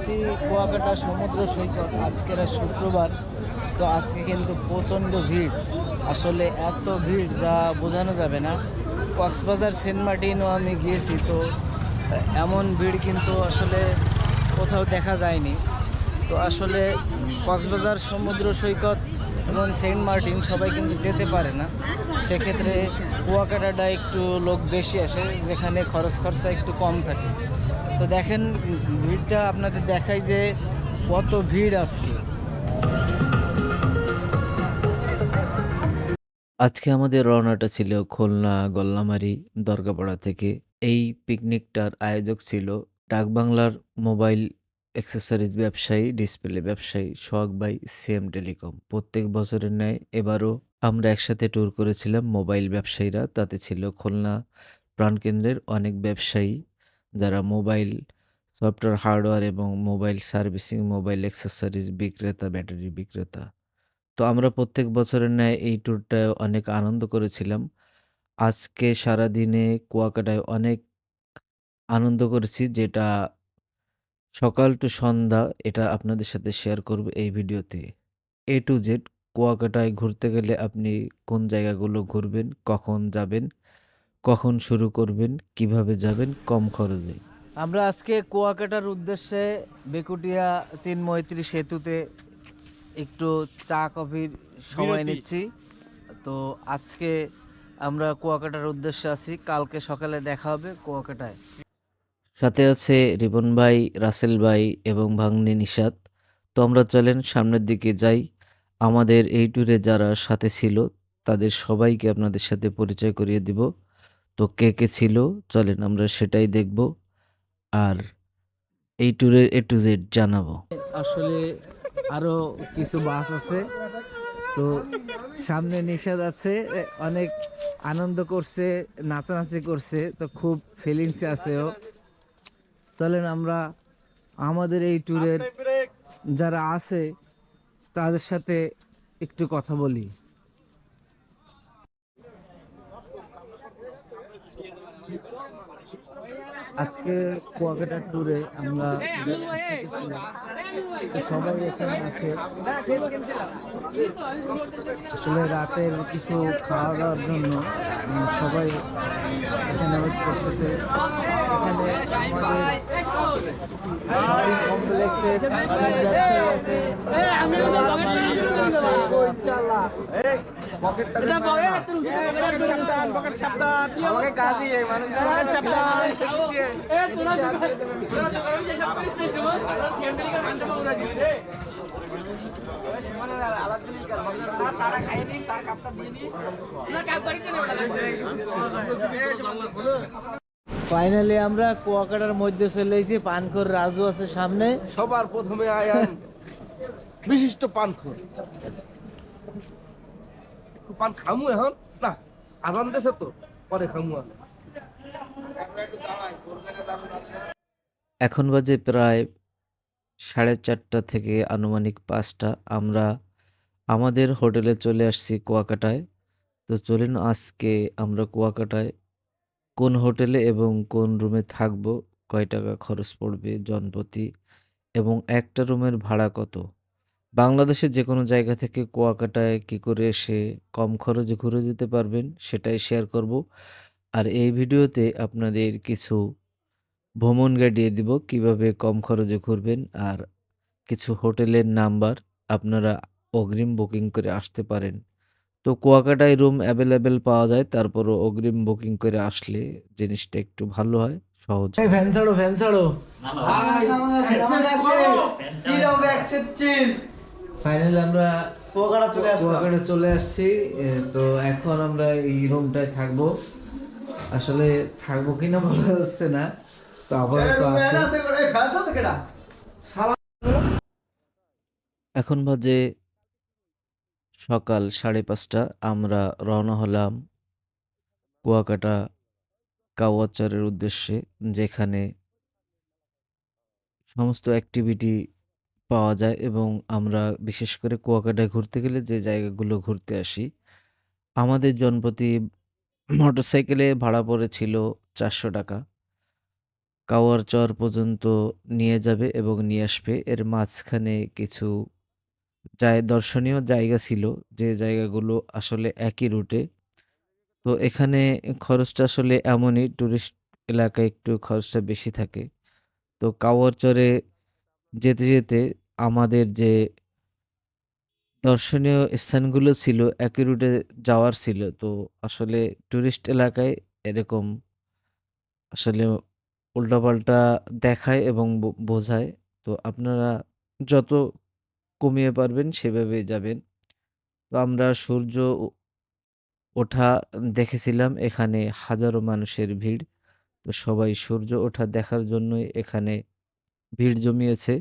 আছি কুয়াকাটা সমুদ্র সৈকত। আজকের শুক্রবার। তো আজকে কিন্তু প্রচণ্ড ভিড়। আসলে এত ভিড় যা বোঝানো যাবে না। কক্সবাজার, সেন্ট মার্টিনও আমি গিয়েছি, তো এমন ভিড় কিন্তু আসলে কোথাও দেখা যায়নি। তো আসলে কক্সবাজার সমুদ্র সৈকত এবং সেন্ট মার্টিন সবাই কিন্তু যেতে পারে না। সেক্ষেত্রে কুয়াকাটাটা একটু লোক বেশি আসে, যেখানে খরচ খরচা একটু কম থাকে। তো দেখেন, ভিড়টা আপনাদের দেখাই যে কত ভিড় আজকে। আজকে আমাদের রওনাটা ছিল খুলনা গল্লামারি দরগাপাড়া থেকে। এই পিকনিকটার আয়োজক ছিল ডাকবাংলার মোবাইল অ্যাক্সেসরিজ ব্যবসায়ী, ডিসপ্লে ব্যবসায়ী সোহাগ বাই সিএম টেলিকম। প্রত্যেক বছরের ন্যায় এবারও আমরা একসাথে ট্যুর করেছিলাম। মোবাইল ব্যবসায়ীরা, তাতে ছিল খুলনা প্রাণকেন্দ্রের অনেক ব্যবসায়ী। যারা মোবাইল সফটওয়্যার, হার্ডওয়্যার এবং মোবাইল সার্ভিসিং, মোবাইল অ্যাক্সেসরিজ বিক্রেতা, ব্যাটারি বিক্রেতা। তো আমরা প্রত্যেক বছরের ন্যায় এই ট্যুরটা অনেক আনন্দ করেছিলাম। আজকে সারাদিনে কুয়াকাটায় অনেক আনন্দ করেছি, যেটা সকাল টু সন্ধ্যা এটা আপনাদের সাথে শেয়ার করব এই ভিডিওতে। এ টু জেড কুয়াকাটায় ঘুরতে গেলে আপনি কোন জায়গাগুলো ঘুরবেন, কখন যাবেন কখন শুরু করবেন কীভাবে যাবেন কম খরচে? আমরা আজকে কুয়াকাটার উদ্দেশ্যে বেকুটিয়া তিন মৈত্রী সেতুতে একটু চা কফির সময় নিচ্ছি। তো আজকে আমরা কুয়াকাটার উদ্দেশ্যে আছি। কালকে সকালে দেখা হবে কুয়াকাটায়। সাথে আছে রিবন ভাই রাসেল ভাই এবং ভাগ্নি নিষাদ তো আমরা চলেন সামনের দিকে যাই। আমাদের এই ট্যুরে যারা সাথে ছিল তাদের সবাইকে আপনাদের সাথে পরিচয় করিয়ে দিব। তো কে কে ছিল? চলেন আমরা সেটাই দেখব আর এই ট্যুরের এ টু জেড জানাব। আসলে আরও কিছু বাস আছে, তো সামনে নিষেধ আছে অনেক আনন্দ করছে, নাচানাচি করছে, তো খুব ফিলিংসে আছে ও। চলেন আমরা আমাদের এই ট্যুরের যারা আছে, তাদের সাথে একটু কথা বলি। আজকে কুয়াকাটা ট্যুরে আমরা সবাই এখানে আছে আসলে রাতের কিছু খাওয়া দাওয়ার জন্য সবাই এখানে ওয়েট করতেছে এখানে কাজই মানুষ ফাইনালি আমরা কুয়াকাটার মধ্যে চলে এসেছি। পানখোর রাজু আছে সামনে। সবার প্রথমে আয়ান। বিশিষ্ট পানখোর। পান খামু এখন? না, আজান দেশে তো, পরে খামু আমি এখন বাজে প্রায় সাড়ে চারটা থেকে আনুমানিক পাঁচটা। আমরা আমাদের হোটেলে চলে আসছি কুয়াকাটায়। তো চলুন আজকে আমরা কুয়াকাটায় কোন হোটেলে এবং কোন রুমে থাকব, কয় টাকা খরচ পড়বে, জনপ্রতি এবং একটা রুমের ভাড়া কত? বাংলাদেশের যে কোনো জায়গা থেকে কুয়াকাটায় কি করে এসে কম খরচে ঘুরে যেতে পারবেন, সেটাই শেয়ার করব। আর এই ভিডিওতে আপনাদের কিছু ভ্রমণ গাইড দিয়ে দিব কীভাবে কম খরচে ঘুরবেন আর কিছু হোটেলের নাম্বার আপনারা অগ্রিম বুকিং করে আসতে পারেন। তো কুয়াকাটায় রুম অ্যাভেলেবেল পাওয়া যায় তারপরও অগ্রিম বুকিং করে আসলে জিনিসটা একটু ভালো হয় সহজ। ফ্যান ছাড়ো ফ্যান ছাড়ো। ফাইনালি আমরা কুয়াকাটা চলে আসছি কুয়াকাটা চলে আসছি তো এখন আমরা এই রুমটায় থাকব। আসলে থাকব কিনা বলা যাচ্ছে না তো আপাতত আছে। এখন বাজে সকাল সাড়ে পাঁচটা আমরা রওনা হলাম কুয়াকাটা কাওয়াচরের উদ্দেশ্যে যেখানে সমস্ত অ্যাক্টিভিটি পাওয়া যায় এবং আমরা বিশেষ করে কুয়াকাটায় ঘুরতে গেলে যে জায়গাগুলো ঘুরতে আসি আমাদের জনপ্রতি মোটরসাইকেলে ভাড়া পড়েছিল চারশো টাকা কাওয়ার চর পর্যন্ত নিয়ে যাবে এবং নিয়ে আসবে। এর মাঝখানে কিছু জায় দর্শনীয় জায়গা ছিল যে জায়গাগুলো আসলে একই রুটে। তো এখানে খরচটা আসলে এমনই ট্যুরিস্ট এলাকায় একটু খরচটা বেশি থাকে। তো কাওয়ার চরে যেতে, যেতে আমাদের যে দর্শনীয় স্থানগুলো ছিল, একই রুটে যাওয়ার ছিল। তো আসলে টুরিস্ট এলাকায় এরকম আসলে উল্টাপাল্টা দেখায় এবং বো, বোঝায়। তো আপনারা যত কমিয়ে পারবেন সেভাবে যাবেন। তো আমরা সূর্য ওঠা দেখেছিলাম, এখানে হাজারো মানুষের ভিড়। তো সবাই সূর্য ওঠা দেখার জন্যই এখানে ভিড় জমিয়েছে।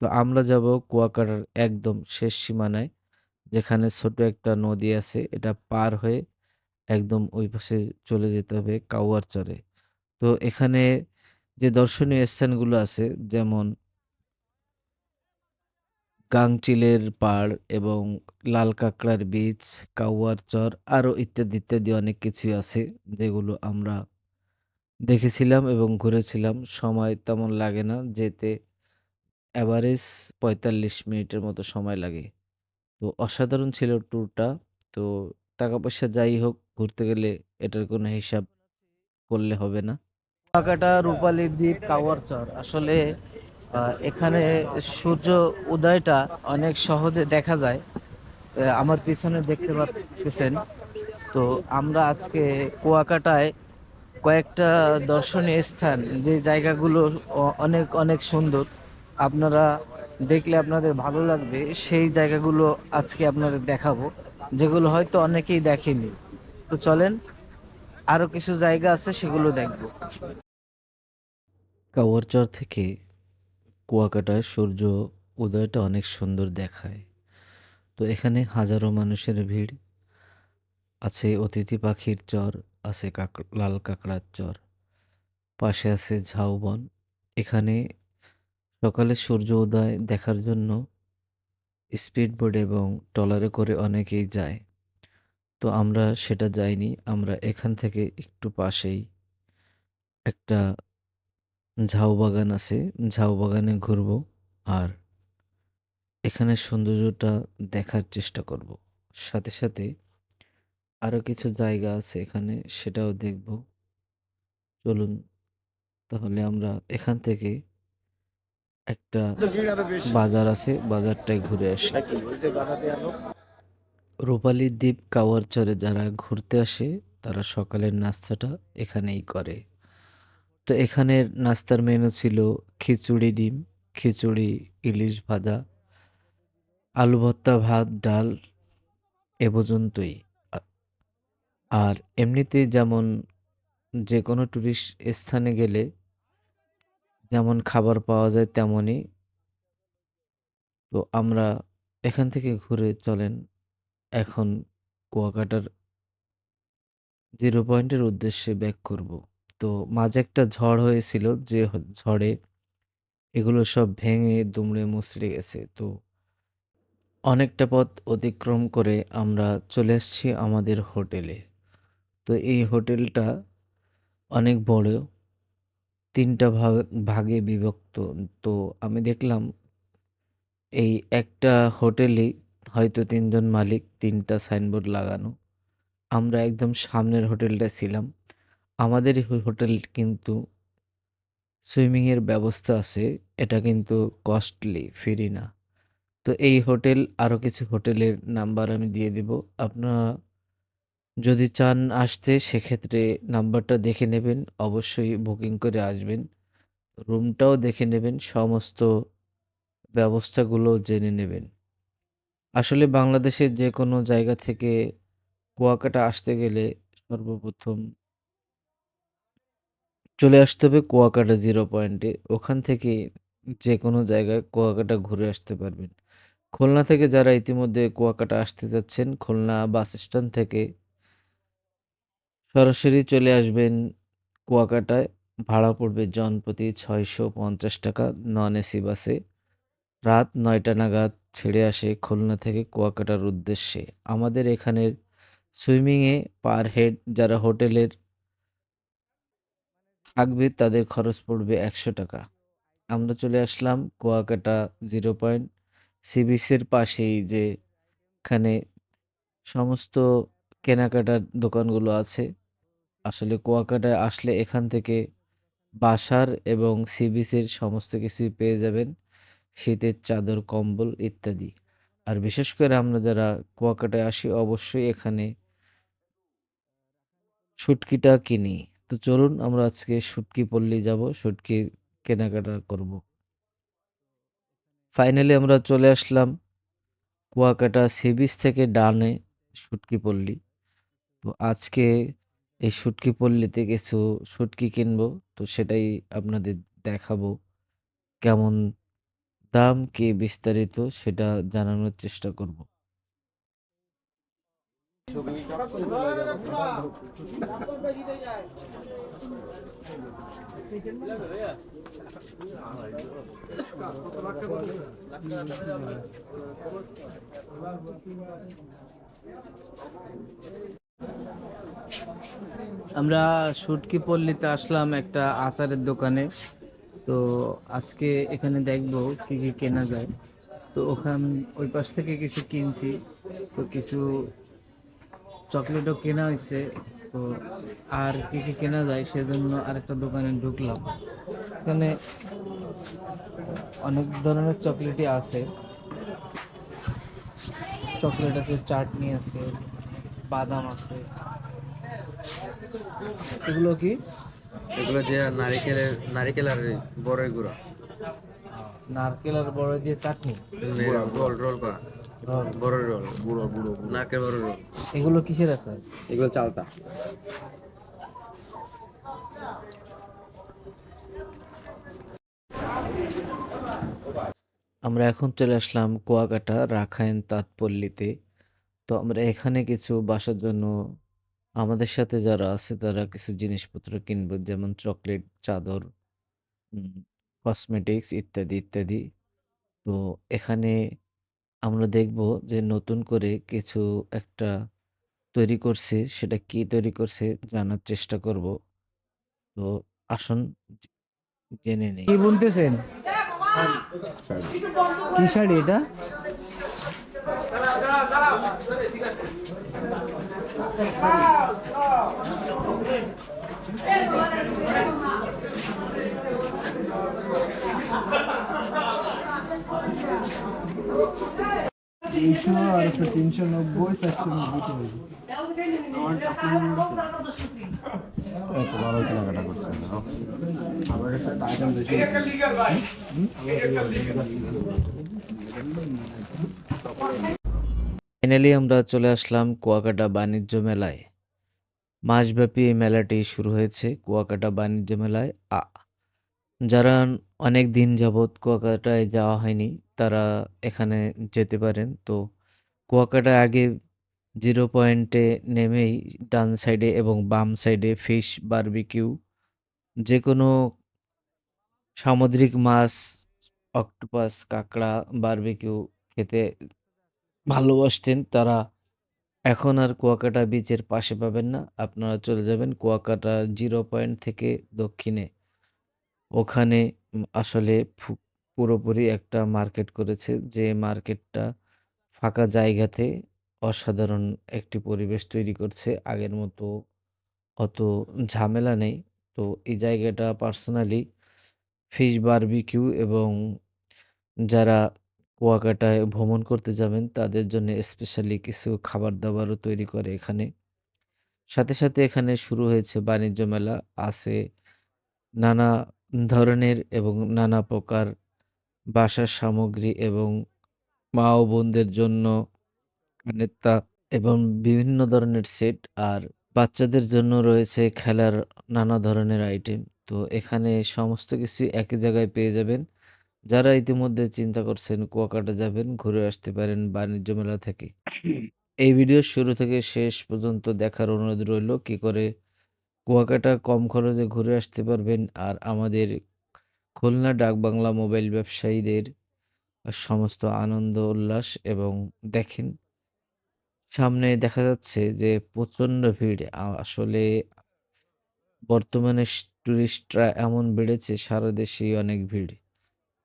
তো আমরা যাব কুয়াকাটার একদম শেষ সীমানায়। যেখানে ছোট একটা নদী আছে। এটা পার হয়ে একদম ওই পাশে চলে যেতে হবে কাওয়ার চরে। তো এখানে যে দর্শনীয় স্থানগুলো আছে যেমন গাংচিলের পাড় এবং লাল কাঁকড়ার বীচ, কাওয়ার চর আরও ইত্যাদি, ইত্যাদি অনেক কিছুই আছে যেগুলো আমরা দেখেছিলাম এবং ঘুরেছিলাম। সময় তেমন লাগে না যেতে এভারেজ ৪৫ মিনিটের মতো সময় লাগে। তো অসাধারণ ছিল ট্যুরটা। তো টাকা-পয়সা যাই হোক ঘুরতে গেলে এটার কোনো হিসাব করলে হবে না। কুয়াকাটা, রূপালীর দ্বীপ, কাওয়ার চর। আসলে এখানে সূর্য উদয়টা অনেক সহজে দেখা যায়। আমার পিছনে দেখতে পারতেছেন। তো আমরা আজকে কুয়াকাটায় কয়েকটা দর্শনীয় স্থান যে জায়গাগুলো অনেক, অনেক সুন্দর। আপনারা দেখলে আপনাদের ভালো লাগবে। সেই জায়গাগুলো আজকে আপনাদের দেখাবো। যেগুলো হয়তো অনেকেই দেখেনি। তো চলেন আরও কিছু জায়গা আছে সেগুলো দেখব। কাওয়ার চর থেকে কুয়াকাটায় সূর্য উদয়টা অনেক সুন্দর দেখায়। তো এখানে হাজারো মানুষের ভিড়। আছে অতিথি পাখির চর, আছে কাক লাল কাঁকড়ার চর। পাশে আছে ঝাউবন। এখানে সকালে সূর্য উদয় দেখার জন্য স্পিডবোট এবং ট্রলারে করে অনেকেই যায়। তো আমরা সেটা যাইনি। আমরা এখান থেকে একটু পাশেই একটা ঝাউ বাগান আছে। ঝাউ বাগানে ঘুরবো। আর এখানের সৌন্দর্যটা দেখার চেষ্টা করব। সাথে, সাথে আরও কিছু জায়গা আছে এখানে সেটাও দেখব। চলুন তাহলে আমরা এখান থেকে একটা বাজার আছে বাজারটায় ঘুরে আসি। রূপালীর দ্বীপ কাওয়ার চরে যারা ঘুরতে আসে তারা সকালের নাস্তাটা এখানেই করে। তো এখানের নাস্তার মেনু ছিল খিচুড়ি ডিম, খিচুড়ি, ইলিশ ভাজা, আলু ভর্তা, ভাত, ডাল এ পর্যন্তই। আর এমনিতে যেমন যে কোনো টুরিস্ট স্থানে গেলে যেমন খাবার পাওয়া যায় তেমনই। তো আমরা এখান থেকে ঘুরে চলেন এখন কুয়াকাটার জিরো পয়েন্টের উদ্দেশ্যে ব্যাক করব। তো মাঝে একটা ঝড় হয়েছিল যে ঝড়ে এগুলো সব ভেঙে দুমড়ে মুচড়ে গেছে। তো অনেকটা পথ অতিক্রম করে আমরা চলে আসছি আমাদের হোটেলে। তো এই হোটেলটা অনেক বড়। ৩ টা ভা ভাগে বিভক্ত। তো আমি দেখলাম এই একটা হোটেলেই হয়তো তিনজন মালিক তিনটা সাইনবোর্ড লাগানো। আমরা একদম সামনের হোটেলটা ছিলাম। আমাদের হোটেল কিন্তু সুইমিং এর ব্যবস্থা আছে। এটা কিন্তু কস্টলি, ফ্রি না। তো এই হোটেল আরও কিছু হোটেলের নাম্বার আমি দিয়ে দিব। আপনারা যদি চান আসতে সেক্ষেত্রে নাম্বারটা দেখে নেবেন। অবশ্যই বুকিং করে আসবেন। রুমটাও দেখে নেবেন। সমস্ত ব্যবস্থাগুলো জেনে নেবেন। আসলে বাংলাদেশের যে কোনো জায়গা থেকে কুয়াকাটা আসতে গেলে সর্বপ্রথম চলে আসতে হবে কুয়াকাটা জিরো পয়েন্টে। ওখান থেকে যে কোনো জায়গায় কুয়াকাটা ঘুরে আসতে পারবেন। খুলনা থেকে যারা ইতিমধ্যে কুয়াকাটা আসতে যাচ্ছেন, খুলনা বাস স্ট্যান্ড থেকে সরাসরি চলে আসবেন কুয়াকাটায়। ভাড়া পড়বে জনপ্রতি ৳৬৫০ নন এসি বাসে। রাত নয়টা নাগাদ ছেড়ে আসে খুলনা থেকে কুয়াকাটার উদ্দেশ্যে। আমাদের এখানের সুইমিংয়ে পার হেড যারা হোটেলের থাকবে তাদের খরচ পড়বে একশো টাকা আমরা চলে আসলাম কুয়াকাটা জিরো পয়েন্ট সি বিচের পাশেই যে এখানে সমস্ত কেনাকাটার দোকানগুলো আছে আসলে কুয়াকাটায় আসলে এখান থেকে বাসার এবং সি বিচের সমস্ত কিছুই পেয়ে যাবেন। শীতের চাদর, কম্বল ইত্যাদি। আর বিশেষ করে আমরা যারা কুয়াকাটায় আসি, অবশ্যই এখানে শুটকিটা কিনি। তো চলুন আমরা আজকে শুটকি পল্লী যাব শুটকির কেনাকাটা করব। ফাইনালি আমরা চলে আসলাম কুয়াকাটা সি বিচ থেকে ডানে শুটকি পল্লী তো আজকে এই শুটকি পল্লীতে কিছু শুটকি কিনবো, তো সেটাই আপনাদের দেখাবো। কেমন দাম, কি বিস্তারিত সেটা জানানোর চেষ্টা করব। আমরা শুটকি পল্লীতে আসলাম একটা আচারের দোকানে। তো আজকে এখানে দেখব কি কি কেনা যায়। তো ওখান, ওই পাশ থেকে কিছু কিনছি। তো কিছু চকলেটও কেনা হয়েছে তো আর কি কি কেনা যায় সেজন্য আরেকটা দোকানে ঢুকলাম। এখানে অনেক ধরনের চকলেটই আছে। চকলেট আছে, চাটনি আছে, বাদাম আছে। এগুলো কি? এগুলো যে নারিকেলের নারিকেল আর বড়ই গুঁড়ো। নারকেল আর বড় দিয়ে চাটনি? রোল রোল করা। বড় রোল। গুঁড়ো গুঁড়ো নারকেল বড় রোল। এগুলো কিসের আছে এগুলো চালতা। আমরা এখন চলে আসলাম কুয়াকাটা রাখাইন তাঁতপল্লীতে তো আমরা এখানে কিছু বাসার জন্য আমাদের সাথে যারা আছে, তারা কিছু জিনিসপত্র কিনবো, যেমন চকলেট, চাদর কসমেটিক্স ইত্যাদি ইত্যাদি। তো এখানে আমরা দেখব যে নতুন করে কিছু একটা তৈরি করছে, সেটা কি তৈরি করছে জানার চেষ্টা করব। তো আসুন জেনে নেই। কি বলতেছেন কি শাড়ি এটা? তিনশো আর একটা তিনশো নব্বই চারশো নব্বই এত ভালো কেনাকাটা করছেন আমার কাছে আইটেম বেশি ফাইনালি আমরা চলে আসলাম কুয়াকাটা বাণিজ্য মেলায়। মাসব্যাপী এই মেলাটি শুরু হয়েছে কুয়াকাটা বাণিজ্য মেলায়। আ যারা অনেক দিন যাবৎ কুয়াকাটায় যাওয়া হয়নি, তারা এখানে যেতে পারেন। তো কুয়াকাটা আগে জিরো পয়েন্টে নেমেই ডান সাইডে এবং বাম সাইডে ফিশ বারবিকিউ যে কোনো সামুদ্রিক মাছ, অক্টোপাস, কাঁকড়া বারবিকিউ খেতে ভালোবাসতেন, তারা এখন আর কুয়াকাটা বিচের পাশে পাবেন না। আপনারা চলে যাবেন কুয়াকাটা জিরো পয়েন্ট থেকে দক্ষিণে। ওখানে আসলে পুরোপুরি একটা মার্কেট করেছে যে মার্কেটটা ফাঁকা জায়গাতে অসাধারণ একটি পরিবেশ তৈরি করছে। আগের মতো অত ঝামেলা নেই। তো এই জায়গাটা পার্সোনালি ফিশ বারবিকিউ এবং যারা কুয়াকাটায় ভ্রমণ করতে যাবেন তাদের জন্য স্পেশালি কিছু খাবার দাবারও তৈরি করে এখানে। সাথে সাথে এখানে শুরু হয়েছে বাণিজ্য মেলা। আছে নানা ধরনের এবং নানা প্রকার বাসার সামগ্রী এবং মা ও বোনদের জন্য কানের তাক এবং বিভিন্ন ধরনের সেট আর বাচ্চাদের জন্য রয়েছে খেলার নানা ধরনের আইটেম তো এখানে সমস্ত কিছু একই জায়গায় পেয়ে যাবেন। যারা ইতিমধ্যে চিন্তা করছেন কুয়াকাটা যাবেন, ঘুরে আসতে পারেন বাণিজ্য মেলা থেকে। এই ভিডিও শুরু থেকে শেষ পর্যন্ত দেখার অনুরোধ রইল, কি করে কুয়াকাটা কম খরচে ঘুরে আসতে পারবেন আর আমাদের খুলনা ডাকবাংলা মোবাইল ব্যবসায়ীদের সমস্ত আনন্দ, উল্লাস এবং দেখেন, সামনে দেখা যাচ্ছে যে প্রচণ্ড ভিড়। আসলে বর্তমানে টুরিস্টরা এমন বেড়েছে, সারা দেশেই অনেক ভিড়।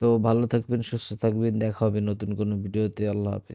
তো ভালো থাকবেন, সুস্থ থাকবেন, দেখা হবে নতুন কোনো ভিডিওতে। আল্লাহ হাফেজ।